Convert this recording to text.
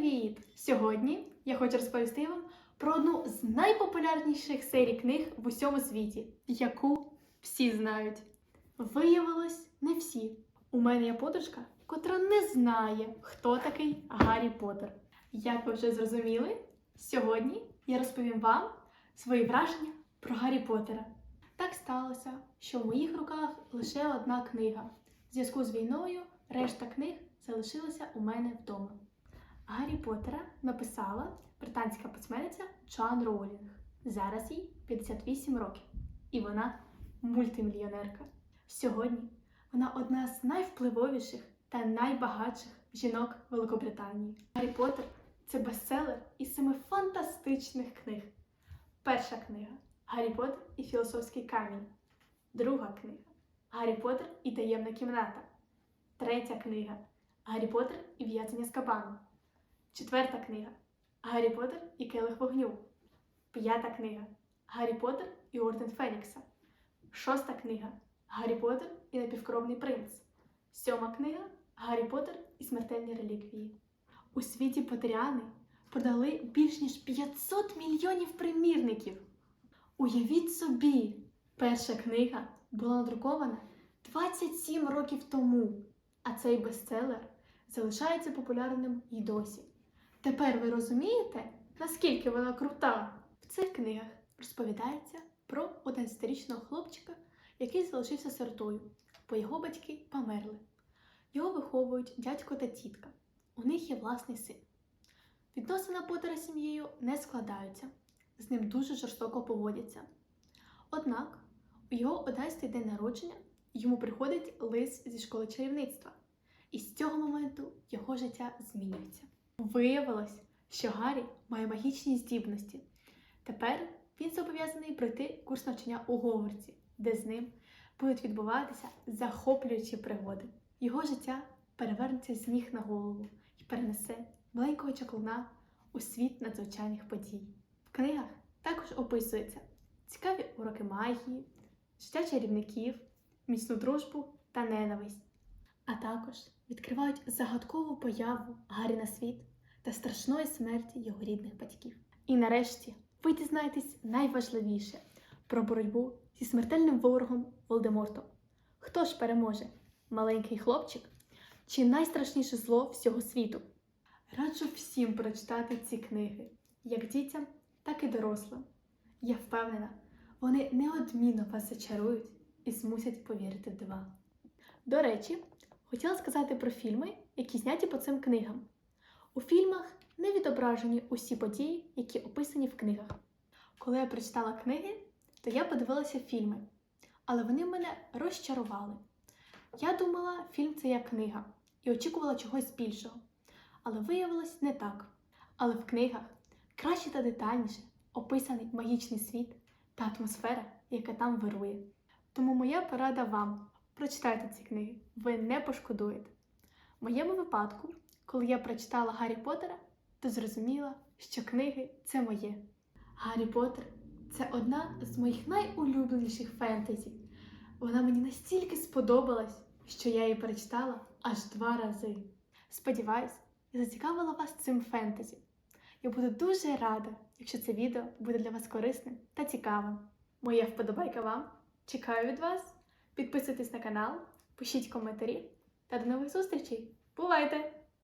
Привіт! Сьогодні я хочу розповісти вам про одну з найпопулярніших серій книг в усьому світі, яку всі знають. Виявилось, не всі. У мене є подружка, котра не знає, хто такий Гаррі Поттер. Як ви вже зрозуміли, сьогодні я розповім вам свої враження про Гаррі Поттера. Так сталося, що в моїх руках лише одна книга. В зв'язку з війною решта книг залишилася у мене вдома. Гаррі Поттера написала британська письменниця Джоан Роулінг. Зараз їй 58 років, і вона мультимільйонерка. Сьогодні вона одна з найвпливовіших та найбагатших жінок Великобританії. Гаррі Поттер це бестселер із семи фантастичних книг. Перша книга Гаррі Поттер і філософський камінь. Друга книга Гаррі Поттер і таємна кімната. Третя книга Гаррі Поттер і в'язання з кабану. Четверта книга Гаррі Поттер і келих вогню. П'ята книга Гаррі Поттер і Орден Фенікса. Шоста книга Гаррі Поттер і напівкровний принц. Сьома книга Гаррі Поттер і смертельні реліквії. У світі Поттеріани продали більш ніж 500 мільйонів примірників. Уявіть собі, перша книга була надрукована 27 років тому, а цей бестселер залишається популярним і досі. Тепер ви розумієте, наскільки вона крута? В цих книгах розповідається про 11-річного хлопчика, який залишився сиротою, бо його батьки померли. Його виховують дядько та тітка. У них є власний син. Відносини Поттера з сім'єю не складаються, з ним дуже жорстоко поводяться. Однак, у його 11-й день народження йому приходить лист зі школи чарівництва, і з цього моменту його життя змінюється. Виявилось, що Гаррі має магічні здібності. Тепер він зобов'язаний пройти курс навчання у Говарді, де з ним будуть відбуватися захоплюючі пригоди. Його життя перевернеться з ніг на голову і перенесе маленького чаклуна у світ надзвичайних подій. В книгах також описуються цікаві уроки магії, життя чарівників, міцну дружбу та ненависть. А також відкривають загадкову появу Гаррі на світ та страшної смерті його рідних батьків. І нарешті ви дізнаєтесь найважливіше про боротьбу зі смертельним ворогом Волдемортом. Хто ж переможе? Маленький хлопчик чи найстрашніше зло всього світу? Раджу всім прочитати ці книги, як дітям, так і дорослим. Я впевнена, вони неодмінно вас зачарують і змусять повірити в дива. До речі, хотіла сказати про фільми, які зняті по цим книгам. У фільмах не відображені усі події, які описані в книгах. Коли я прочитала книги, то я подивилася фільми, але вони мене розчарували. Я думала, фільм це як книга і очікувала чогось більшого. Але виявилось не так. Але в книгах краще та детальніше описаний магічний світ та атмосфера, яка там вирує. Тому моя порада вам: прочитайте ці книги, ви не пошкодуєте. В моєму випадку, коли я прочитала Гаррі Поттера, то зрозуміла, що книги це моє. Гаррі Поттер це одна з моїх найулюбленіших фентезі. Вона мені настільки сподобалась, що я її перечитала аж два рази. Сподіваюсь, я зацікавила вас цим фентезі. Я буду дуже рада, якщо це відео буде для вас корисним та цікавим. Моя вподобайка вам. Чекаю від вас. Підписуйтесь на канал, пишіть коментарі та до нових зустрічей. Бувайте!